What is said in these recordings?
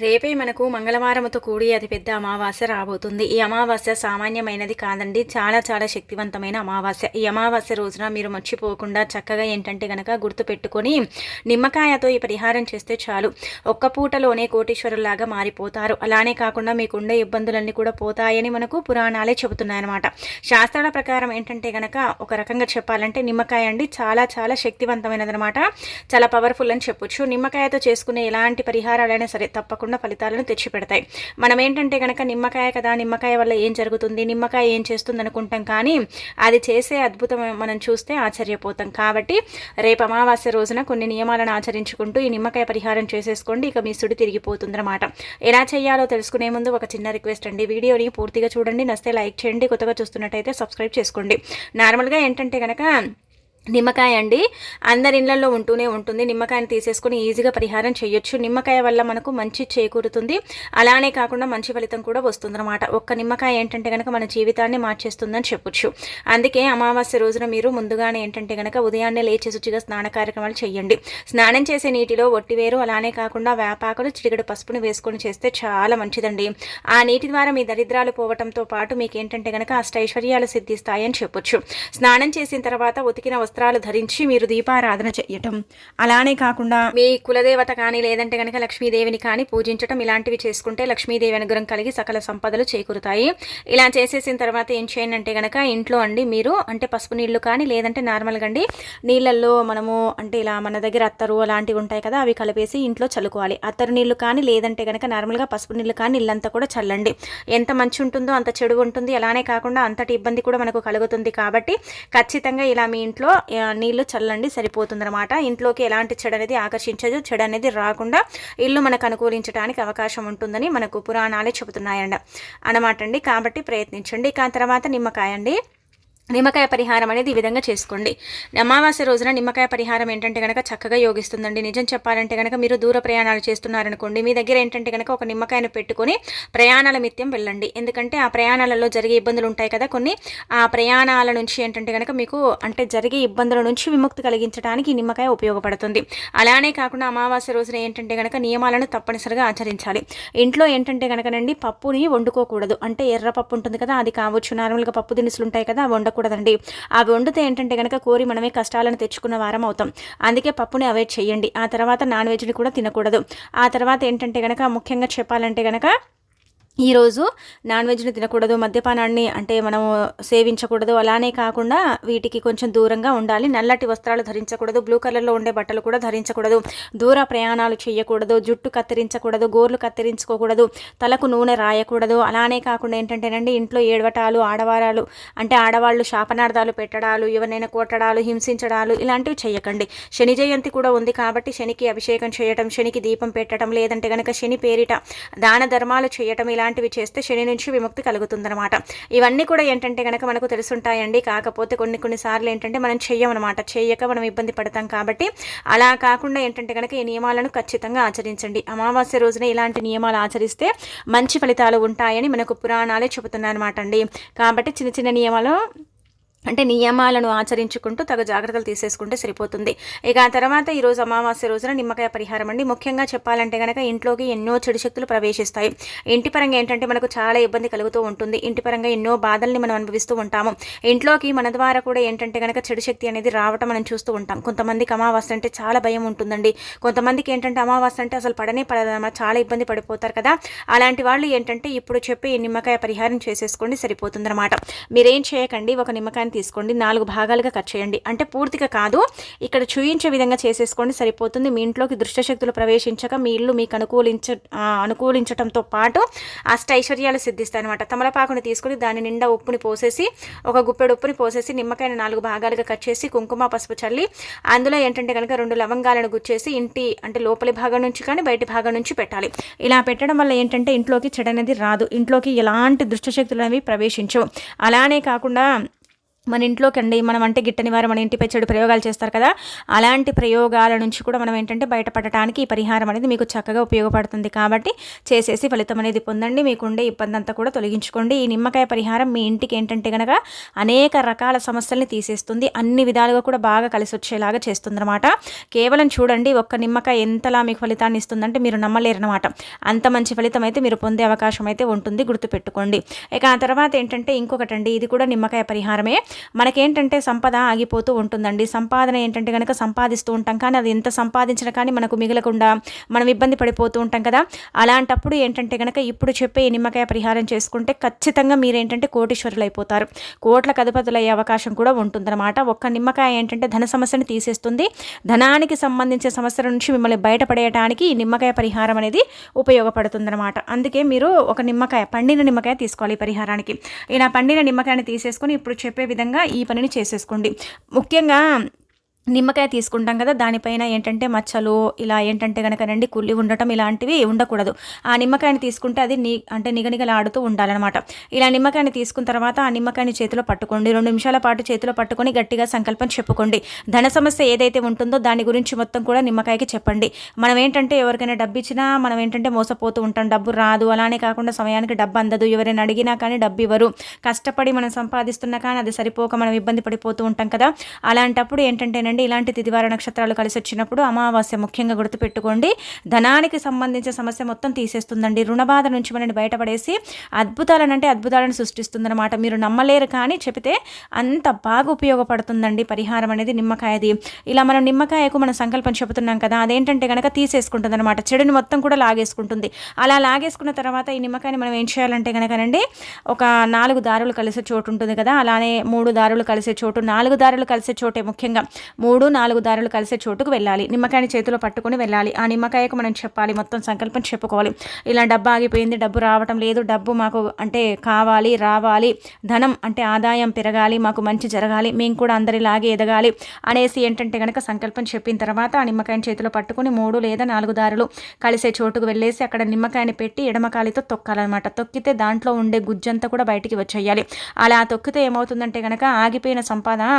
రేపే మనకు మంగళవారముతో కూడి అతి పెద్ద అమావాస్య రాబోతుంది. ఈ అమావాస్య సామాన్యమైనది కాదండి. చాలా చాలా శక్తివంతమైన అమావాస్య. ఈ అమావాస్య రోజున మీరు మర్చిపోకుండా చక్కగా ఏంటంటే గనక గుర్తుపెట్టుకొని నిమ్మకాయతో ఈ పరిహారం చేస్తే చాలు. ఒక్క పూటలోనే కోటీశ్వరులాగా మారిపోతారు. అలానే కాకుండా మీకుండే ఇబ్బందులన్నీ కూడా పోతాయని మనకు పురాణాలే చెబుతున్నాయన్నమాట. శాస్త్రాల ప్రకారం ఏంటంటే గనక ఒక రకంగా చెప్పాలంటే నిమ్మకాయ అండి చాలా చాలా శక్తివంతమైనది అనమాట చాలా పవర్ఫుల్ అని చెప్పొచ్చు. నిమ్మకాయతో చేసుకునే ఎలాంటి పరిహారాలైనా సరే తప్పకుండా అనుకున్న ఫలితాలను తెచ్చిపెడతాయి. మనం ఏంటంటే కనుక నిమ్మకాయ కదా నిమ్మకాయ వల్ల ఏం జరుగుతుంది నిమ్మకాయ ఏం చేస్తుంది అనుకుంటాం కానీ అది చేసే అద్భుతం మనం చూస్తే ఆశ్చర్యపోతాం. కాబట్టి రేపు అమావాస్య రోజున కొన్ని నియమాలను ఆచరించుకుంటూ ఈ నిమ్మకాయ పరిహారం చేసేసుకోండి. ఇక మీ సుడి తిరిగిపోతుందన్నమాట. ఎలా చేయాలో తెలుసుకునే ముందు ఒక చిన్న రిక్వెస్ట్ అండి. వీడియోని పూర్తిగా చూడండి. నస్తే లైక్ చేయండి. కొత్తగా చూస్తున్నట్టయితే సబ్స్క్రైబ్ చేసుకోండి. నార్మల్గా ఏంటంటే కనుక నిమ్మకాయ అండి. అందరి ఇళ్ళలో ఉంటూనే ఉంటుంది. నిమ్మకాయని తీసేసుకొని ఈజీగా పరిహారం చేయొచ్చు. నిమ్మకాయ వల్ల మనకు మంచి చేకూరుతుంది. అలానే కాకుండా మంచి ఫలితం కూడా వస్తుందన్నమాట. ఒక్క నిమ్మకాయ ఏంటంటే కనుక మన జీవితాన్ని మార్చేస్తుందని చెప్పొచ్చు. అందుకే అమావాస్య రోజున మీరు ముందుగానే ఏంటంటే కనుక ఉదయాన్నే లేచి శుచిగా స్నాన కార్యక్రమాలు చేయండి. స్నానం చేసే నీటిలో ఒట్టివేరు అలానే కాకుండా వేపాకులు చిటికడు పసుపుని వేసుకొని చేస్తే చాలా మంచిదండి. ఆ నీటి ద్వారా మీ దరిద్రాలు పోవటంతో పాటు మీకు ఏంటంటే కనుక అష్టైశ్వర్యాలు సిద్ధిస్తాయని చెప్పొచ్చు. స్నానం చేసిన తర్వాత ఉతికిన వస్త్రాలు ధరించి మీరు దీపారాధన చేయటం అలానే కాకుండా మీ కులదేవత కానీ లేదంటే కనుక లక్ష్మీదేవిని కానీ పూజించటం ఇలాంటివి చేసుకుంటే లక్ష్మీదేవి అనుగ్రహం కలిగి సకల సంపదలు చేకూరుతాయి. ఇలా చేసేసిన తర్వాత ఏం చేయండి అంటే కనుక ఇంట్లో అండి మీరు అంటే పసుపు నీళ్ళు కానీ లేదంటే నార్మల్గా అండి నీళ్ళల్లో మనము అంటే ఇలా మన దగ్గర అత్తరు అలాంటివి ఉంటాయి కదా అవి కలిపేసి ఇంట్లో చల్లుకోవాలి. అత్తరు నీళ్ళు కానీ లేదంటే కనుక నార్మల్గా పసుపు నీళ్ళు కానీ ఇల్లంతా కూడా చల్లండి. ఎంత మంచి ఉంటుందో అంత చెడు ఉంటుంది అలానే కాకుండా అంతటి ఇబ్బంది కూడా మనకు కలుగుతుంది కాబట్టి ఖచ్చితంగా ఇలా మీ ఇంట్లో నీళ్ళు చల్లండి సరిపోతుందన్నమాట. ఇంట్లోకి ఎలాంటి చెడు అనేది ఆకర్షించదు. చెడు అనేది రాకుండా ఇల్లు మనకు అనుకూలించడానికి అవకాశం ఉంటుందని మనకు పురాణాలే చెబుతున్నాయండి. అనమాట అండి కాబట్టి ప్రయత్నించండి. ఇక తర్వాత నిమ్మకాయ అండి నిమ్మకాయ పరిహారం అనేది ఈ విధంగా చేసుకోండి. అమావాస్య రోజున నిమ్మకాయ పరిహారం ఏంటంటే కనుక చక్కగా యోగిస్తుందండి. నిజం చెప్పాలంటే కనుక మీరు దూర ప్రయాణాలు చేస్తున్నారనుకోండి. మీ దగ్గర ఏంటంటే కనుక ఒక నిమ్మకాయను పెట్టుకొని ప్రయాణాల మిత్యం వెళ్ళండి. ఎందుకంటే ఆ ప్రయాణాలలో జరిగే ఇబ్బందులు ఉంటాయి కదా కొన్ని. ఆ ప్రయాణాల నుంచి ఏంటంటే కనుక మీకు అంటే జరిగే ఇబ్బందుల నుంచి విముక్తి కలిగించడానికి ఈ నిమ్మకాయ ఉపయోగపడుతుంది. అలానే కాకుండా అమావాస్య రోజున ఏంటంటే కనుక నియమాలను తప్పనిసరిగా ఆచరించాలి. ఇంట్లో ఏంటంటే కనుకనండి పప్పుని వండుకోకూడదు. అంటే ఎర్ర పప్పు ఉంటుంది కదా అది కావచ్చు. నార్మల్గా పప్పు దినుసులు ఉంటాయి కదా వండ వండకూడదండి అవి వండితే ఏంటంటే కనుక కోరి మనమే కష్టాలను తెచ్చుకున్న వారం అవుతాం. అందుకే పప్పుని అవాయిడ్ చేయండి. ఆ తర్వాత నాన్ వెజ్ని కూడా తినకూడదు. ఆ తర్వాత ఏంటంటే కనుక ముఖ్యంగా చెప్పాలంటే కనుక ఈరోజు నాన్ వెజ్ని తినకూడదు మద్యపానాన్ని అంటే మనము సేవించకూడదు అలానే కాకుండా వీటికి కొంచెం దూరంగా ఉండాలి. నల్లటి వస్త్రాలు ధరించకూడదు బ్లూ కలర్లో ఉండే బట్టలు కూడా ధరించకూడదు. దూర ప్రయాణాలు చేయకూడదు జుట్టు కత్తిరించకూడదు గోర్లు కత్తిరించుకోకూడదు తలకు నూనె రాయకూడదు. అలానే కాకుండా ఏంటంటేనండి ఇంట్లో ఏడవటాలు ఆడవారాలు అంటే ఆడవాళ్ళు శాపనార్థాలు పెట్టడాలు ఎవరినైనా కొట్టడాలు హింసించడాలు ఇలాంటివి చేయకండి శని జయంతి కూడా ఉంది కాబట్టి శనికి అభిషేకం చేయటం శనికి దీపం పెట్టడం లేదంటే కనుక శని పేరిట దాన ధర్మాలు చేయటం ఇలా ఇలాంటివి చేస్తే శని నుంచి విముక్తి కలుగుతుందనమాట ఇవన్నీ కూడా ఏంటంటే కనుక మనకు తెలుసుంటాయండి. కాకపోతే కొన్ని కొన్నిసార్లు ఏంటంటే మనం చెయ్యమన్నమాట. చెయ్యక మనం ఇబ్బంది పడతాం కాబట్టి అలా కాకుండా ఏంటంటే కనుక ఈ నియమాలను ఖచ్చితంగా ఆచరించండి. అమావాస్య రోజున ఇలాంటి నియమాలు ఆచరిస్తే మంచి ఫలితాలు ఉంటాయని మనకు పురాణాలే చెబుతున్నాయన్నమాట అండి. కాబట్టి చిన్న చిన్న నియమాలు అంటే నియమాలను ఆచరించుకుంటూ తగ జాగ్రత్తలు తీసేసుకుంటే సరిపోతుంది. ఇక ఆ తర్వాత ఈరోజు అమావాస్య రోజున నిమ్మకాయ పరిహారం అండి. ముఖ్యంగా చెప్పాలంటే కనుక ఇంట్లోకి ఎన్నో చెడు శక్తులు ప్రవేశిస్తాయి. ఇంటి పరంగా ఏంటంటే మనకు చాలా ఇబ్బంది కలుగుతూ ఉంటుంది. ఇంటి పరంగా ఎన్నో బాధల్ని మనం అనుభవిస్తూ ఉంటాము. ఇంట్లోకి మన ద్వారా కూడా ఏంటంటే కనుక చెడు శక్తి అనేది రావటం మనం చూస్తూ ఉంటాం. కొంతమందికి అమావాస్య అంటే చాలా భయం ఉంటుందండి. కొంతమందికి ఏంటంటే అమావాస్య అంటే అసలు పడనే పడదన్నమాట చాలా ఇబ్బంది పడిపోతారు కదా. అలాంటి వాళ్ళు ఏంటంటే ఇప్పుడు చెప్పి నిమ్మకాయ పరిహారం చేసేసుకోండి సరిపోతుందన్నమాట. మీరేం చేయకండి. ఒక నిమ్మకాయని తీసుకోండి. నాలుగు భాగాలుగా కట్ చేయండి. అంటే పూర్తిగా కాదు. ఇక్కడ చూయించే విధంగా చేసేసుకోండి. సరిపోతుంది. మీ ఇంట్లోకి దుష్టశక్తులు ప్రవేశించక మీ ఇల్లు మీకు అనుకూలించ అనుకూలించడంతో పాటు అష్ట ఐశ్వర్యాలు సిద్ధిస్తాయి అనమాట తమలపాకుని తీసుకుని దాని నిండా ఉప్పుని పోసేసి ఒక గుప్పెడు ఉప్పుని పోసేసి నిమ్మకాయని నాలుగు భాగాలుగా కట్ చేసి కుంకుమ పసుపు చల్లి అందులో ఏంటంటే కనుక రెండు లవంగాలను గుచ్చేసి ఇంటి అంటే లోపలి భాగం నుంచి కానీ బయటి భాగం నుంచి పెట్టాలి. ఇలా పెట్టడం వల్ల ఏంటంటే ఇంట్లోకి చెడనేది రాదు. ఇంట్లోకి ఎలాంటి దుష్టశక్తులు అనేవి ప్రవేశించవు. అలానే కాకుండా మన ఇంట్లోకి అండి మనం అంటే గిట్టని వారు మన ఇంటిపై చెడు ప్రయోగాలు చేస్తారు కదా అలాంటి ప్రయోగాల నుంచి కూడా మనం ఏంటంటే బయటపడటానికి ఈ పరిహారం అనేది మీకు చక్కగా ఉపయోగపడుతుంది. కాబట్టి చేసేసి ఫలితం అనేది పొందండి మీకుండే ఇబ్బంది అంతా కూడా తొలగించుకోండి. ఈ నిమ్మకాయ పరిహారం మీ ఇంటికి ఏంటంటే కనుక అనేక రకాల సమస్యల్ని తీసేస్తుంది అన్ని విధాలుగా కూడా బాగా కలిసి వచ్చేలాగా చేస్తుందన్నమాట. కేవలం చూడండి ఒక్క నిమ్మకాయ ఎంతలా మీకు ఫలితాన్ని ఇస్తుందంటే మీరు నమ్మలేరనమాట అంత మంచి ఫలితం అయితే మీరు పొందే అవకాశం అయితే ఉంటుంది గుర్తుపెట్టుకోండి. ఇక ఆ తర్వాత ఏంటంటే ఇంకొకటండి ఇది కూడా నిమ్మకాయ పరిహారమే. మనకేంటంటే సంపద ఆగిపోతూ ఉంటుందండి. సంపాదన ఏంటంటే కనుక సంపాదిస్తూ ఉంటాం. కానీ అది ఎంత సంపాదించినా కానీ మనకు మిగలకుండా మనం ఇబ్బంది పడిపోతూ ఉంటాం కదా. అలాంటప్పుడు ఏంటంటే కనుక ఇప్పుడు చెప్పే ఈ నిమ్మకాయ పరిహారం చేసుకుంటే ఖచ్చితంగా మీరు ఏంటంటే కోటీశ్వరులు అయిపోతారు కోట్ల కదుపతులు అయ్యే అవకాశం కూడా ఉంటుందన్నమాట. ఒక్క నిమ్మకాయ ఏంటంటే ధన సమస్యను తీసేస్తుంది. ధనానికి సంబంధించిన సమస్యల నుంచి మిమ్మల్ని బయటపడేయడానికి ఈ నిమ్మకాయ పరిహారం అనేది ఉపయోగపడుతుందన్నమాట. అందుకే మీరు ఒక నిమ్మకాయ పండిన నిమ్మకాయ తీసుకోవాలి పరిహారానికి. ఇలా పండిన నిమ్మకాయని తీసేసుకొని ఇప్పుడు చెప్పే విధంగా ఈ పనిని చేసేసుకోండి. ముఖ్యంగా నిమ్మకాయ తీసుకుంటాం కదా దానిపైన ఏంటంటే మచ్చలు ఇలా ఏంటంటే కనుక రండి కుళ్ళి ఉండటం ఇలాంటివి ఉండకూడదు. ఆ నిమ్మకాయని తీసుకుంటే అది నీ అంటే నిగనిగలాడుతూ ఉండాలన్నమాట. ఇలా నిమ్మకాయని తీసుకున్న తర్వాత ఆ నిమ్మకాయని చేతిలో పట్టుకోండి. రెండు నిమిషాల పాటు చేతిలో పట్టుకొని గట్టిగా సంకల్పం చెప్పుకోండి. ధన సమస్య ఏదైతే ఉంటుందో దాని గురించి మొత్తం కూడా నిమ్మకాయకి చెప్పండి. మనం ఏంటంటే ఎవరికైనా డబ్బు ఇచ్చినా మనం ఏంటంటే మోసపోతూ ఉంటాం. డబ్బు రాదు అలానే కాకుండా సమయానికి డబ్బు అందదు. ఎవరైనా అడిగినా కానీ డబ్బు ఇవ్వరు. కష్టపడి మనం సంపాదిస్తున్నా కానీ అది సరిపోక మనం ఇబ్బంది పడిపోతూ ఉంటాం కదా. అలాంటప్పుడు ఏంటంటే చూడండి. ఇలాంటి తిదివార నక్షత్రాలు కలిసి వచ్చినప్పుడు అమావాస్య ముఖ్యంగా గుర్తుపెట్టుకోండి. ధనానికి సంబంధించిన సమస్య మొత్తం తీసేస్తుందండి. రుణబాధ నుంచి మనని బయటపడేసి అద్భుతాలను అంటే అద్భుతాలను సృష్టిస్తుందన్నమాట. మీరు నమ్మలేరు కానీ చెబితే అంత బాగా ఉపయోగపడుతుందండి పరిహారం అనేది నిమ్మకాయది. ఇలా మనం నిమ్మకాయకు మనం సంకల్పం చెబుతున్నాం కదా అదేంటంటే కనుక తీసేసుకుంటుంది అనమాట చెడుని మొత్తం కూడా లాగేసుకుంటుంది. అలా లాగేసుకున్న తర్వాత ఈ నిమ్మకాయని మనం ఏం చేయాలంటే కనుకనండి ఒక నాలుగు దారులు కలిసే చోటు ఉంటుంది కదా అలానే మూడు దారులు కలిసే చోటు నాలుగు దారులు కలిసే చోటే ముఖ్యంగా. మూడు నాలుగు దారులు కలిసే చోటుకు వెళ్ళాలి. నిమ్మకాయని చేతిలో పట్టుకుని వెళ్ళాలి. ఆ నిమ్మకాయకు మనం చెప్పాలి మొత్తం సంకల్పం చెప్పుకోవాలి. ఇలా డబ్బు ఆగిపోయింది డబ్బు రావటం లేదు డబ్బు మాకు అంటే కావాలి రావాలి. ధనం అంటే ఆదాయం పెరగాలి మాకు మంచి జరగాలి మేము కూడా అందరిలాగే ఎదగాలి అనేసి ఏంటంటే కనుక సంకల్పం చెప్పిన తర్వాత ఆ నిమ్మకాయని చేతిలో పట్టుకుని మూడు లేదా నాలుగు దారులు కలిసే చోటుకు వెళ్ళేసి అక్కడ నిమ్మకాయని పెట్టి ఎడమకాలితో తొక్కాలన్నమాట. తొక్కితే దాంట్లో ఉండే గుజ్జంతా కూడా బయటికి వచ్చేయాలి. అలా తొక్కితే ఏమవుతుందంటే కనుక ఆగిపోయిన సంపాదన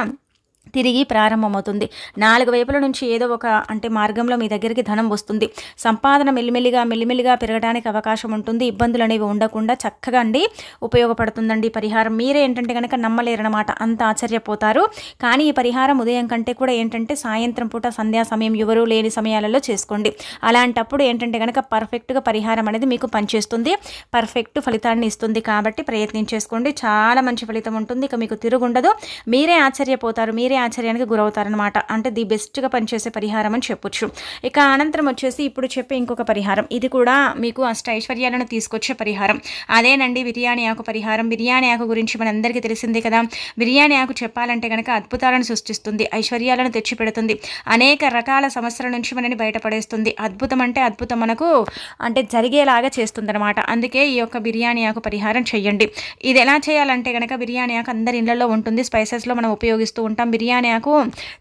తిరిగి ప్రారంభమవుతుంది. నాలుగు వైపుల నుంచి ఏదో ఒక అంటే మార్గంలో మీ దగ్గరికి ధనం వస్తుంది. సంపాదన మెల్లిమెల్లిగా మెల్లిమెల్లిగా పెరగడానికి అవకాశం ఉంటుంది. ఇబ్బందులు అనేవి ఉండకుండా చక్కగా అండి ఉపయోగపడుతుందండి పరిహారం. మీరే ఏంటంటే కనుక నమ్మలేరనమాట అంత ఆశ్చర్యపోతారు. కానీ ఈ పరిహారం ఉదయం కంటే కూడా ఏంటంటే సాయంత్రం పూట సంధ్యా సమయం ఎవరు లేని సమయాలలో చేసుకోండి. అలాంటప్పుడు ఏంటంటే కనుక పర్ఫెక్ట్గా పరిహారం అనేది మీకు పనిచేస్తుంది. పర్ఫెక్ట్ ఫలితాన్ని ఇస్తుంది కాబట్టి ప్రయత్నం చేసుకోండి చాలా మంచి ఫలితం ఉంటుంది. ఇక మీకు తిరుగుండదు. మీరే ఆశ్చర్యపోతారు. మీరే ఆశ్చర్యానికి గురవుతారనమాట అంటే ది బెస్ట్గా పనిచేసే పరిహారం అని చెప్పొచ్చు. ఇక అనంతరం వచ్చేసి ఇప్పుడు చెప్పే ఇంకొక పరిహారం. ఇది కూడా మీకు అష్ట ఐశ్వర్యాలను తీసుకొచ్చే పరిహారం. అదేనండి బిర్యానీ ఆకు పరిహారం. బిర్యానీ ఆకు గురించి మనందరికీ తెలిసిందే కదా. బిర్యానీ ఆకు చెప్పాలంటే కనుక అద్భుతాలను సృష్టిస్తుంది ఐశ్వర్యాలను తెచ్చిపెడుతుంది అనేక రకాల సమస్యల నుంచి మనని బయటపడేస్తుంది. అద్భుతం అంటే అద్భుతం మనకు అంటే జరిగేలాగా చేస్తుంది అనమాట అందుకే ఈ యొక్క బిర్యానీ ఆకు పరిహారం చేయండి ఇది ఎలా చేయాలంటే కనుక బిర్యానీ ఆకు అందరి ఇళ్ళలో ఉంటుంది. స్పైసెస్లో మనం ఉపయోగిస్తూ ఉంటాం. బిర్యానీ బిర్యానీ ఆకు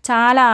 చాలా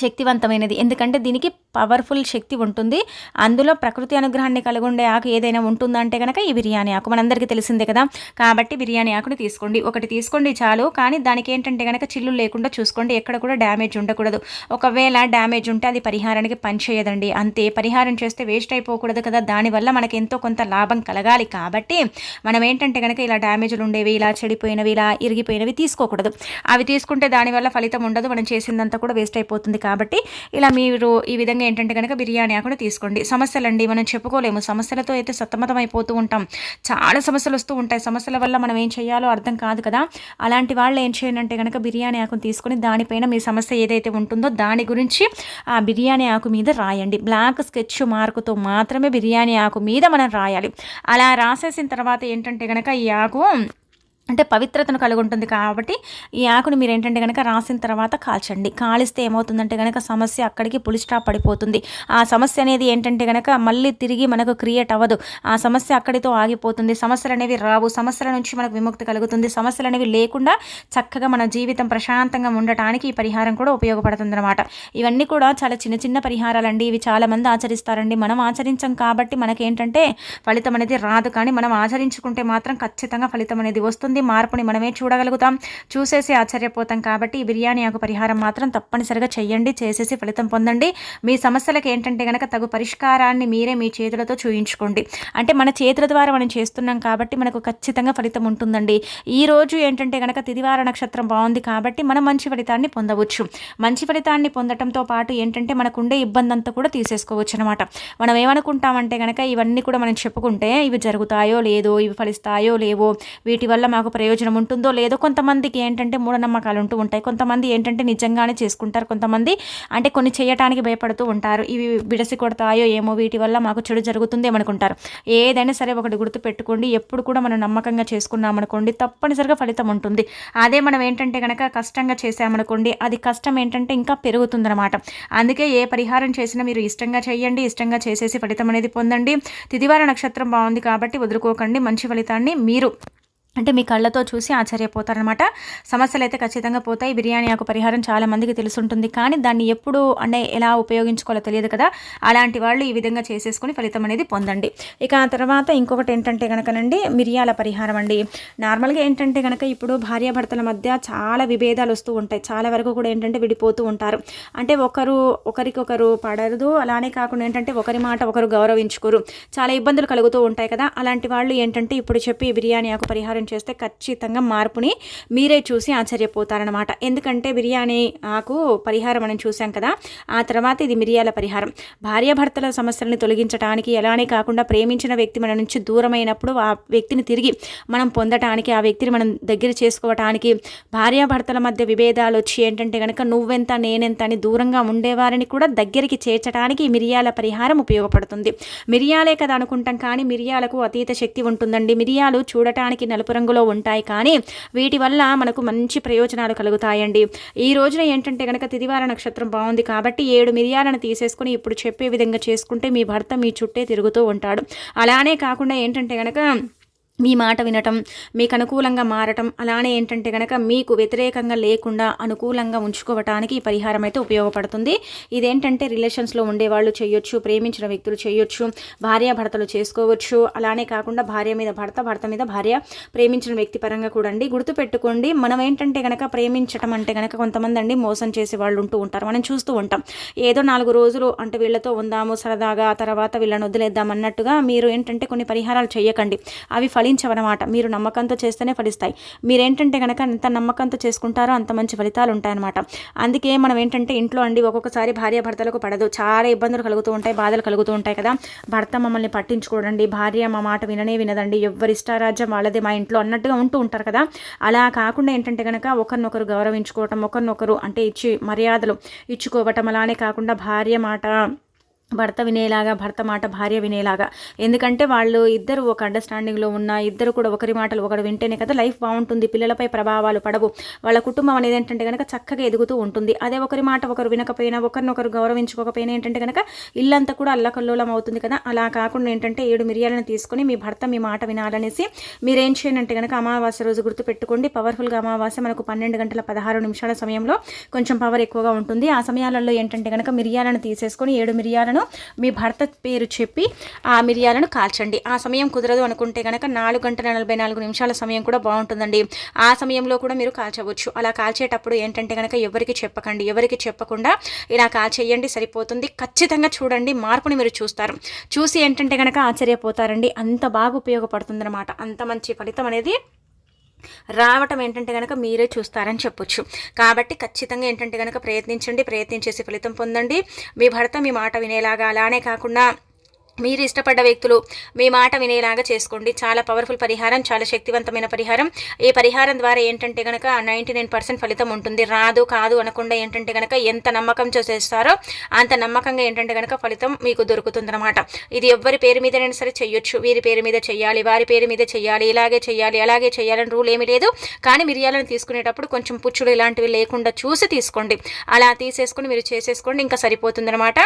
శక్తివంతమైనది. ఎందుకంటే దీనికి పవర్ఫుల్ శక్తి ఉంటుంది. అందులో ప్రకృతి అనుగ్రహాన్ని కలిగి ఉండే ఆకు ఏదైనా ఉంటుందంటే కనుక ఈ బిర్యానీ ఆకు మనందరికీ తెలిసిందే కదా. కాబట్టి బిర్యానీ ఆకుని తీసుకోండి. ఒకటి తీసుకోండి చాలు. కానీ దానికి ఏంటంటే కనుక చిల్లు లేకుండా చూసుకోండి. ఎక్కడ కూడా డ్యామేజ్ ఉండకూడదు. ఒకవేళ డ్యామేజ్ ఉంటే అది పరిహారానికి పనిచేయదండి అంతే. పరిహారం చేస్తే వేస్ట్ అయిపోకూడదు కదా. దానివల్ల మనకి ఎంతో కొంత లాభం కలగాలి కాబట్టి మనం ఏంటంటే కనుక ఇలా డ్యామేజ్లు ఉండేవి ఇలా చెడిపోయినవి ఇలా ఇరిగిపోయినవి తీసుకోకూడదు. అవి తీసుకుంటే దానివల్ల ఫలితం ఉండదు. మనం చేసిందంతా కూడా వేస్ట్ అయిపోతుంది కాబట్టి ఇలా మీరు ఈ విధంగా ముఖ్యంగా ఏంటంటే కనుక బిర్యానీ ఆకును తీసుకోండి. సమస్యలండి మనం చెప్పుకోలేము. సమస్యలతో అయితే సతమతం అయిపోతూ ఉంటాం. చాలా సమస్యలు వస్తూ ఉంటాయి. సమస్యల వల్ల మనం ఏం చేయాలో అర్థం కాదు కదా. అలాంటి వాళ్ళు ఏం చేయాలంటే కనుక బిర్యానీ ఆకును తీసుకొని దానిపైన మీ సమస్య ఏదైతే ఉంటుందో దాని గురించి ఆ బిర్యానీ ఆకు మీద రాయండి. బ్లాక్ స్కెచ్ మార్కుతో మాత్రమే బిర్యానీ ఆకు మీద మనం రాయాలి. అలా రాసేసిన తర్వాత ఏంటంటే కనుక ఈ ఆకు అంటే పవిత్రతను కలిగి ఉంటుంది కాబట్టి ఈ ఆకును మీరు ఏంటంటే కనుక రాసిన తర్వాత కాల్చండి. కాలిస్తే ఏమవుతుందంటే కనుక సమస్య అక్కడికి పులిస్టాప్ పడిపోతుంది. ఆ సమస్య అనేది ఏంటంటే కనుక మళ్ళీ తిరిగి మనకు క్రియేట్ అవ్వదు. ఆ సమస్య అక్కడితో ఆగిపోతుంది. సమస్యలు అనేవి రావు. సమస్యల నుంచి మనకు విముక్తి కలుగుతుంది. సమస్యలు అనేవి లేకుండా చక్కగా మన జీవితం ప్రశాంతంగా ఉండటానికి ఈ పరిహారం కూడా ఉపయోగపడుతుంది అనమాట ఇవన్నీ కూడా చాలా చిన్న చిన్న పరిహారాలండి. ఇవి చాలా మంది ఆచరిస్తారండి. మనం ఆచరించం కాబట్టి మనకేంటంటే ఫలితం అనేది రాదు. కానీ మనం ఆచరించుకుంటే మాత్రం ఖచ్చితంగా ఫలితం అనేది వస్తుంది. ఉంటుంది మార్పుని మనమే చూడగలుగుతాం. చూసేసి ఆశ్చర్యపోతాం కాబట్టి ఈ బిర్యానీ ఆకు పరిహారం మాత్రం తప్పనిసరిగా చేయండి చేసేసి ఫలితం పొందండి. మీ సమస్యలకు ఏంటంటే కనుక తగు పరిష్కారాన్ని మీరే మీ చేతులతో చూయించుకోండి. అంటే మన చేతుల ద్వారా మనం చేస్తున్నాం కాబట్టి మనకు ఖచ్చితంగా ఫలితం ఉంటుందండి. ఈ రోజు ఏంటంటే కనుక తిదివార నక్షత్రం బాగుంది కాబట్టి మనం మంచి ఫలితాన్ని పొందవచ్చు. మంచి ఫలితాన్ని పొందటంతో పాటు ఏంటంటే మనకుండే ఇబ్బంది అంతా కూడా తీసేసుకోవచ్చు అనమాట మనం ఏమనుకుంటామంటే కనుక ఇవన్నీ కూడా మనం చెప్పుకుంటే ఇవి జరుగుతాయో లేదో ఇవి ఫలిస్తాయో లేవో వీటి వల్ల మాకు ప్రయోజనం ఉంటుందో లేదో కొంతమందికి ఏంటంటే మూఢనమ్మకాలు ఉంటూ ఉంటాయి. కొంతమంది ఏంటంటే నిజంగానే చేసుకుంటారు. కొంతమంది అంటే కొన్ని చేయటానికి భయపడుతూ ఉంటారు. ఇవి విడసి కొడతాయో ఏమో వీటి వల్ల మాకు చెడు జరుగుతుందేమనుకుంటారు ఏదైనా సరే ఒకటి గుర్తు పెట్టుకోండి. ఎప్పుడు కూడా మనం నమ్మకంగా చేసుకున్నామనుకోండి తప్పనిసరిగా ఫలితం ఉంటుంది. అదే మనం ఏంటంటే కనుక కష్టంగా చేసామనుకోండి అది కష్టం ఏంటంటే ఇంకా పెరుగుతుందన్నమాట. అందుకే ఏ పరిహారం చేసినా మీరు ఇష్టంగా చేయండి. ఇష్టంగా చేసేసి ఫలితం అనేది పొందండి. తిదివార నక్షత్రం బాగుంది కాబట్టి వదులుకోకండి. మంచి ఫలితాన్ని మీరు అంటే మీ కళ్ళతో చూసి ఆశ్చర్యపోతారనమాట సమస్యలు అయితే ఖచ్చితంగా పోతాయి. బిర్యానీ ఆకు పరిహారం చాలా మందికి తెలుసుంటుంది. కానీ దాన్ని ఎప్పుడు అంటే ఎలా ఉపయోగించుకోవాలో తెలియదు కదా. అలాంటి వాళ్ళు ఈ విధంగా చేసేసుకుని ఫలితం అనేది పొందండి. ఇక ఆ తర్వాత ఇంకొకటి ఏంటంటే కనుకనండి మిరియాల పరిహారం అండి. నార్మల్గా ఏంటంటే కనుక ఇప్పుడు భార్యాభర్తల మధ్య చాలా విభేదాలు వస్తూ ఉంటాయి. చాలా వరకు కూడా ఏంటంటే విడిపోతూ ఉంటారు. అంటే ఒకరు ఒకరికొకరు పడదు అలానే కాకుండా ఏంటంటే ఒకరి మాట ఒకరు గౌరవించుకోరు. చాలా ఇబ్బందులు కలుగుతూ ఉంటాయి కదా. అలాంటి వాళ్ళు ఏంటంటే ఇప్పుడు చెప్పి బిర్యానీ ఆకు పరిహారం చేస్తే ఖచ్చితంగా మార్పుని మీరే చూసి ఆశ్చర్యపోతారనమాట ఎందుకంటే బిర్యానీ ఆకు పరిహారం మనం చూసాం కదా ఆ తర్వాత ఇది మిరియాల పరిహారం. భార్యాభర్తల సమస్యలను తొలగించడానికి ఎలానే కాకుండా ప్రేమించిన వ్యక్తి మన నుంచి దూరమైనప్పుడు ఆ వ్యక్తిని తిరిగి మనం పొందటానికి ఆ వ్యక్తిని మనం దగ్గర చేసుకోవటానికి భార్యాభర్తల మధ్య విభేదాలు వచ్చి ఏంటంటే కనుక నువ్వెంత నేనెంత అని దూరంగా ఉండేవారిని కూడా దగ్గరికి చేర్చడానికి ఈ మిరియాల పరిహారం ఉపయోగపడుతుంది. మిరియాలే కదా అనుకుంటాం కానీ మిరియాలకు అతీత శక్తి ఉంటుందండి. మిరియాలు చూడటానికి నలుపు రంగులో ఉంటాయి. కానీ వీటి వల్ల మనకు మంచి ప్రయోజనాలు కలుగుతాయండి. ఈ రోజున ఏంటంటే కనుక తిదివార నక్షత్రం బాగుంది కాబట్టి ఏడు మిరియాలను తీసేసుకుని ఇప్పుడు చెప్పే విధంగా చేసుకుంటే మీ భర్త మీ చుట్టే తిరుగుతూ ఉంటాడు. అలానే కాకుండా ఏంటంటే కనుక మీ మాట వినటం మీకు అనుకూలంగా మారటం అలానే ఏంటంటే కనుక మీకు వ్యతిరేకంగా లేకుండా అనుకూలంగా ఉంచుకోవటానికి ఈ పరిహారం అయితే ఉపయోగపడుతుంది. ఇదేంటంటే రిలేషన్స్లో ఉండేవాళ్ళు చేయొచ్చు ప్రేమించిన వ్యక్తులు చేయొచ్చు భార్యాభర్తలు చేసుకోవచ్చు. అలానే కాకుండా భార్య మీద భర్త భర్త మీద భార్య ప్రేమించిన వ్యక్తి పరంగా కూడా అండి గుర్తుపెట్టుకోండి మనం ఏంటంటే కనుక ప్రేమించటం అంటే కనుక కొంతమంది అండి మోసం చేసే వాళ్ళు ఉంటూ ఉంటారు. మనం చూస్తూ ఉంటాం. ఏదో నాలుగు రోజులు అంటే వీళ్ళతో ఉందాము సరదాగా తర్వాత వీళ్ళని వదిలేద్దాం అన్నట్టుగా మీరు ఏంటంటే కొన్ని పరిహారాలు చేయకండి అవి ఫలించవన్నమాట. మీరు నమ్మకంతో చేస్తేనే ఫలిస్తాయి. మీరేంటంటే కనుక ఎంత నమ్మకంతో చేసుకుంటారో అంత మంచి ఫలితాలు ఉంటాయన్నమాట అందుకే మనం ఏంటంటే ఇంట్లో అండి ఒక్కొక్కసారి భార్య భర్తలకు పడదు. చాలా ఇబ్బందులు కలుగుతూ ఉంటాయి బాధలు కలుగుతూ ఉంటాయి కదా. భర్త మమ్మల్ని పట్టించుకోడండి. భార్య మా మాట విననే వినదండి. ఎవరి ఇష్టారాజ్యం వాళ్ళదే మా ఇంట్లో అన్నట్టుగా ఉంటూ ఉంటారు కదా. అలా కాకుండా ఏంటంటే కనుక ఒకరినొకరు గౌరవించుకోవటం ఒకరినొకరు అంటే ఇచ్చి మర్యాదలు ఇచ్చుకోవటం అలానే కాకుండా భార్య మాట భర్త వినేలాగా భర్త మాట భార్య వినేలాగా. ఎందుకంటే వాళ్ళు ఇద్దరు ఒక అండర్స్టాండింగ్లో ఉన్న ఇద్దరు కూడా ఒకరి మాటలు ఒకరు వింటేనే కదా లైఫ్ బాగుంటుంది పిల్లలపై ప్రభావాలు పడవు. వాళ్ళ కుటుంబం అనేది ఏంటంటే కనుక చక్కగా ఎదుగుతూ ఉంటుంది. అదే ఒకరి మాట ఒకరు వినకపోయినా ఒకరినొకరు గౌరవించుకోకపోయినా ఏంటంటే కనుక ఇల్లంతా కూడా అల్లకల్లోలం అవుతుంది కదా. అలా కాకుండా ఏంటంటే ఏడు మిరియాలను తీసుకొని మీ భర్త మీ మాట వినాలనేసి మీరేం చేయనంటే కనుక అమావాస్య రోజు గుర్తు పెట్టుకోండి పవర్ఫుల్గా అమావాస్య మనకు పన్నెండు గంటల పదహారు నిమిషాల సమయంలో కొంచెం పవర్ ఎక్కువగా ఉంటుంది. ఆ సమయాలలో ఏంటంటే కనుక మిరియాలను తీసేసుకొని ఏడు మిరియాలను మీ భర్త పేరు చెప్పి ఆ మిరియాలను కాల్చండి. ఆ సమయం కుదరదు అనుకుంటే కనుక నాలుగు గంటల నలభై నాలుగు నిమిషాల సమయం కూడా బాగుంటుందండి. ఆ సమయంలో కూడా మీరు కాల్చవచ్చు. అలా కాల్చేటప్పుడు ఏంటంటే కనుక ఎవరికి చెప్పకండి. ఎవరికి చెప్పకుండా ఇలా కాల్చేయండి సరిపోతుంది. ఖచ్చితంగా చూడండి మార్పుని మీరు చూస్తారు. చూసి ఏంటంటే కనుక ఆశ్చర్యపోతారండి. అంత బాగా ఉపయోగపడుతుందన్నమాట. అంత మంచి ఫలితం అనేది రావటం ఏంటంటే కనుక మీరే చూస్తారని చెప్పొచ్చు. కాబట్టి ఖచ్చితంగా ఏంటంటే కనుక ప్రయత్నించండి ప్రయత్నించేసి ఫలితం పొందండి. మీ భర్త మీ మాట వినేలాగా అలానే కాకుండా మీరు ఇష్టపడ్డ వ్యక్తులు మీ మాట వినేలాగా చేసుకోండి. చాలా పవర్ఫుల్ పరిహారం చాలా శక్తివంతమైన పరిహారం. ఈ పరిహారం ద్వారా ఏంటంటే కనుక నైంటీ నైన్ పర్సెంట్ ఫలితం ఉంటుంది. రాదు కాదు అనకుండా ఏంటంటే కనుక ఎంత నమ్మకం చేస్తారో అంత నమ్మకంగా ఏంటంటే కనుక ఫలితం మీకు దొరుకుతుందన్నమాట. ఇది ఎవరి పేరు మీదైనా సరే చేయొచ్చు. వీరి పేరు మీద చేయాలి వారి పేరు మీద చేయాలి ఇలాగే చేయాలి అలాగే చేయాలని రూల్ ఏమీ లేదు. కానీ మిరియాలను తీసుకునేటప్పుడు కొంచెం పుచ్చులు ఇలాంటివి లేకుండా చూసి తీసుకోండి. అలా తీసేసుకుని మీరు చేసేసుకోండి ఇంకా సరిపోతుందన్నమాట.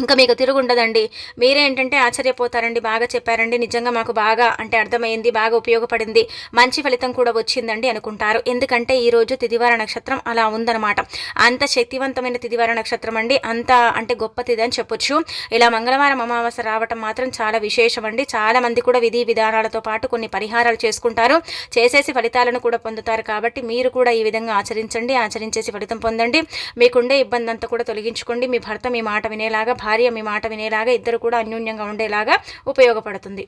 ఇంకా మీకు తిరుగుండదండి. మీరేంటంటే ఆశ్చర్యపోతారండి బాగా చెప్పారండి. నిజంగా మాకు బాగా అంటే అర్థమైంది బాగా ఉపయోగపడింది. మంచి ఫలితం కూడా వచ్చిందండి అనుకుంటారు. ఎందుకంటే ఈరోజు తిదివార నక్షత్రం అలా ఉందన్నమాట. అంత శక్తివంతమైన తిదివార నక్షత్రం అండి. అంత అంటే గొప్ప తిది అని చెప్పొచ్చు. ఇలా మంగళవారం అమావాస్య రావటం మాత్రం చాలా విశేషం అండి. చాలా మంది కూడా విధి విధానాలతో పాటు కొన్ని పరిహారాలు చేసుకుంటారు. చేసేసి ఫలితాలను కూడా పొందుతారు కాబట్టి మీరు కూడా ఈ విధంగా ఆచరించండి ఆచరించేసి ఫలితం పొందండి. మీకుండే ఇబ్బంది అంతా కూడా తొలగించుకోండి. మీ భర్త మీ మాట వినేలాగా భార్య మీ మాట వినేలాగా ఇద్దరు కూడా అన్యోన్యంగా ఉండేలాగా ఉపయోగపడుతుంది.